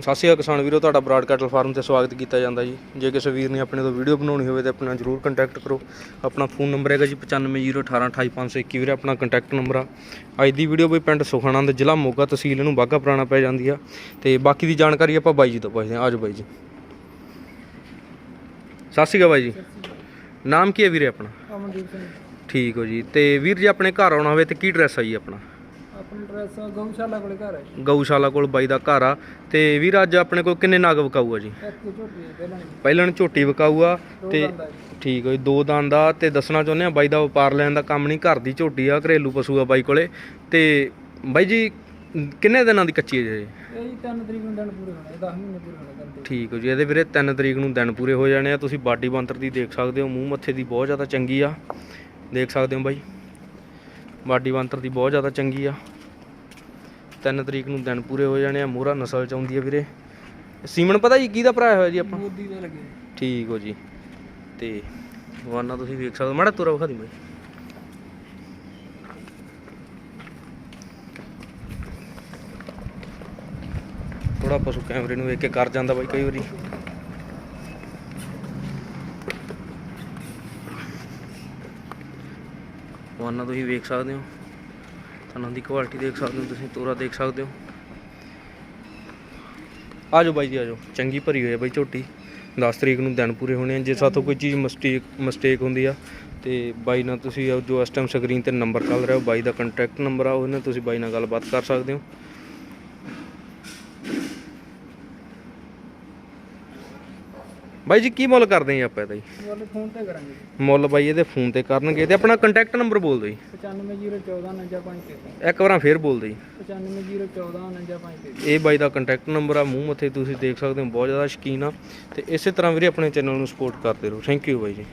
ਸਤਿ ਸ਼੍ਰੀ ਅਕਾਲ ਕਿਸਾਨ ਵੀਰੋ ਤੁਹਾਡਾ ਬਰਾਡ ਕੈਟਲ ਫਾਰਮ ਤੇ ਸਵਾਗਤ ਕੀਤਾ ਜਾਂਦਾ ਜੀ। ਜੇ ਕਿਸੇ ਵੀਰ ਨੇ ਆਪਣੇ ਤੋਂ ਵੀਡੀਓ ਬਣਾਉਣੀ ਹੋਵੇ ਤਾਂ ਆਪਣਾ ਜਰੂਰ ਕੰਟੈਕਟ ਕਰੋ। ਆਪਣਾ ਫੋਨ ਨੰਬਰ ਹੈਗਾ ਜੀ 9501828521 ਵੀਰੇ ਆਪਣਾ ਕੰਟੈਕਟ ਨੰਬਰ ਆ। ਅੱਜ ਦੀ ਵੀਡੀਓ ਬਈ ਪਿੰਡ ਸੁਖਾਨੰਦ ਜ਼ਿਲ੍ਹਾ ਮੋਗਾ ਤਹਿਸੀਲ ਨੂੰ ਬਾਗਾ ਪੁਰਾਣਾ ਪੈ ਜਾਂਦੀ ਆ। ਤੇ ਬਾਕੀ ਦੀ ਜਾਣਕਾਰੀ ਆਪਾਂ ਬਾਈ ਜੀ ਤੋਂ ਪੁੱਛਦੇ ਹਾਂ। ਆਜੋ ਬਾਈ ਜੀ। ਸਤਿ ਸ਼੍ਰੀ ਅਕਾਲ ਬਾਈ ਜੀ। ਨਾਮ ਕੀ ਹੈ ਵੀਰੇ ਆਪਣਾ? ਅਮਨਦੀਪ ਸਿੰਘ। ਠੀਕ ਹੋ ਜੀ। ਤੇ ਵੀਰ ਜੀ ਆਪਣੇ ਘਰ ਆਉਣਾ ਹੋਵੇ ਤੇ ਕੀ ਐਡਰੈਸ ਆ ਜੀ ਆਪਣਾ? ਆਪਣਾ ਐਡਰੈਸ ਗਊਸ਼ਾਲਾ ਕੋਲੇ ਘਰ ਹੈ ਜੀ। ਗਊਸ਼ਾਲਾ ਕੋਲ ਬਾਈ ਦਾ ਘਰ ਆ। ਤੇ ਵੀਰ ਅੱਜ ਆਪਣੇ ਕੋਲ ਕਿੰਨੇ ਨਾਗ ਵਿਕਾਊ ਆ ਜੀ? ਇੱਕ ਝੋਟੀ ਹੈ। ਪਹਿਲਾਂ ਝੋਟੀ ਵਿਕਾਊ ਆ ਦੋ ਤੇ ਦੰਦ ਆ ਜੀ। ਠੀਕ ਹੈ ਜੀ ਦੋ ਦੰਦ ਆ। ਤੇ ਦੱਸਣਾ ਚਾਹੁੰਦੇ ਆ ਬਾਈ ਦਾ ਵਪਾਰ ਲੈਣ ਦਾ ਕੰਮ ਨਹੀਂ ਘਰ ਦੀ ਝੋਟੀ ਆ ਘਰੇਲੂ ਪਸ਼ੂ ਆ ਬਾਈ ਕੋਲੇ। ਤੇ ਬਾਈ ਜੀ ਕਿੰਨੇ ਦਿਨਾਂ ਦੀ ਕੱਚੀ ਹੈ ਜੀ ਇਹ? ਜੀ 3 ਤਰੀਕ ਨੂੰ ਦਿਨ ਪੂਰੇ ਹੋਣੇ 10 ਮਹੀਨੇ ਪੂਰੇ ਹੋਣੇ ਦਿਨ ਤੇ ਠੀਕ ਹੈ ਜੀ ਇਹਦੇ ਵੀਰੇ 3 ਤਰੀਕ ਨੂੰ ਦਿਨ ਪੂਰੇ ਹੋ ਜਾਣੇ ਆ। ਤੁਸੀਂ ਬਾਡੀ ਬੰਤਰ ਦੀ ਦੇਖ ਸਕਦੇ ਹੋ ਮੂੰਹ ਮੱਥੇ ਦੀ ਬਹੁਤ ਜ਼ਿਆਦਾ ਚੰਗੀ ਆ। ਦੇਖ ਸਕਦੇ ਹੋ ਬਾਈ? ਬਾਡੀ ਬੰਤਰ ਦੀ ਬਹੁਤ ਜ਼ਿਆਦਾ ਚੰਗੀ ਆ। 3 ਤਰੀਕ ਨੂੰ ਦਿਨ ਪੂਰੇ ਹੋ ਜਾਣੇ ਆ ਮੋਹਰਾ ਨਸਲ ਚ ਆਉਂਦੀ ਆ ਵੀਰੇ। ਸੀਮਨ ਪਤਾ ਜੀ ਕਿਹਦਾ ਭਰਾ ਹੋਇਆ ਜੀ ਆਪਾਂ? ਮੋਦੀ ਦੇ ਲੱਗੇ ਠੀਕ ਹੋ ਜੀ। ਤੇ ਵਾਨਾ ਤੁਸੀਂ ਵੇਖ ਸਕਦੇ ਮਾੜਾ ਤੁਰਾ ਵਿਖਾ ਦੀ ਬਾਈ। ਥੋੜਾ ਪਸ਼ੂ ਕੈਮਰੇ ਨੂੰ ਵੇਖ ਕੇ ਕਰ ਜਾਂਦਾ ਬਾਈ ਕਈ ਵਾਰੀ। ਵਾਨਾ ਤੁਸੀਂ ਵੇਖ ਸਕਦੇ ਹੋ। ਥਣਾ ਦੀ ਕੁਆਲਿਟੀ ਦੇਖ ਸਕਦੇ ਹੋ, ਤੁਸੀਂ ਤੋਰਾ ਦੇਖ ਸਕਦੇ ਹੋ। ਆਜੋ ਬਾਈ ਜੀ, ਆਜੋ। ਚੰਗੀ ਭਰੀ ਹੋਈ ਹੈ ਬਾਈ ਝੋਟੀ। 10 ਤਰੀਕ ਨੂੰ ਦਿਨ ਪੂਰੇ ਹੋਣੇ ਆ, ਜੇ ਸਾਥੋਂ ਕੋਈ ਚੀਜ਼ ਮਿਸਟੇਕ ਮਿਸਟੇਕ ਹੁੰਦੀ ਆ, ਤੇ ਬਾਈ ਨਾਲ ਤੁਸੀਂ ਜੋ ਇਸ ਟਾਈਮ ਸਕਰੀਨ ਤੇ ਨੰਬਰ ਚੱਲ ਰਿਹਾ ਉਹ ਬਾਈ ਦਾ ਕੰਟੈਕਟ ਨੰਬਰ ਆ ਉਹਨੇ ਤੁਸੀਂ ਬਾਈ ਨਾਲ ਗੱਲਬਾਤ ਕਰ ਸਕਦੇ ਹੋ। ਬਾਈ ਜੀ ਕੀ ਮੁੱਲ ਕਰਦੇ ਆ ਆਪਾਂ ਇਹਦਾ ਜੀ? ਉਹਨੇ ਫੋਨ ਤੇ ਕਰਾਂਗੇ। ਮੁੱਲ ਬਾਈ ਇਹਦੇ ਫੋਨ ਤੇ ਕਰਨਗੇ ਤੇ ਆਪਣਾ ਕੰਟੈਕਟ ਨੰਬਰ ਬੋਲ ਦਿਓ ਜੀ। 95014 995 ਇੱਕ ਵਾਰਾਂ ਫੇਰ ਬੋਲ ਦਿਓ ਜੀ। 95014 995 ਇਹ ਬਾਈ ਦਾ ਕੰਟੈਕਟ ਨੰਬਰ ਆ ਮੂੰਹ ਮੱਥੇ ਤੁਸੀਂ ਦੇਖ ਸਕਦੇ ਹੋ ਬਹੁਤ ਜ਼ਿਆਦਾ ਸ਼ਕੀਨ ਆ। ਤੇ ਇਸੇ ਤਰ੍ਹਾਂ ਵੀਰੇ ਆਪਣੇ ਚੈਨਲ ਨੂੰ ਸਪੋਰਟ ਕਰਦੇ ਰਹੋ। ਥੈਂਕ ਯੂ ਬਾਈ ਜੀ।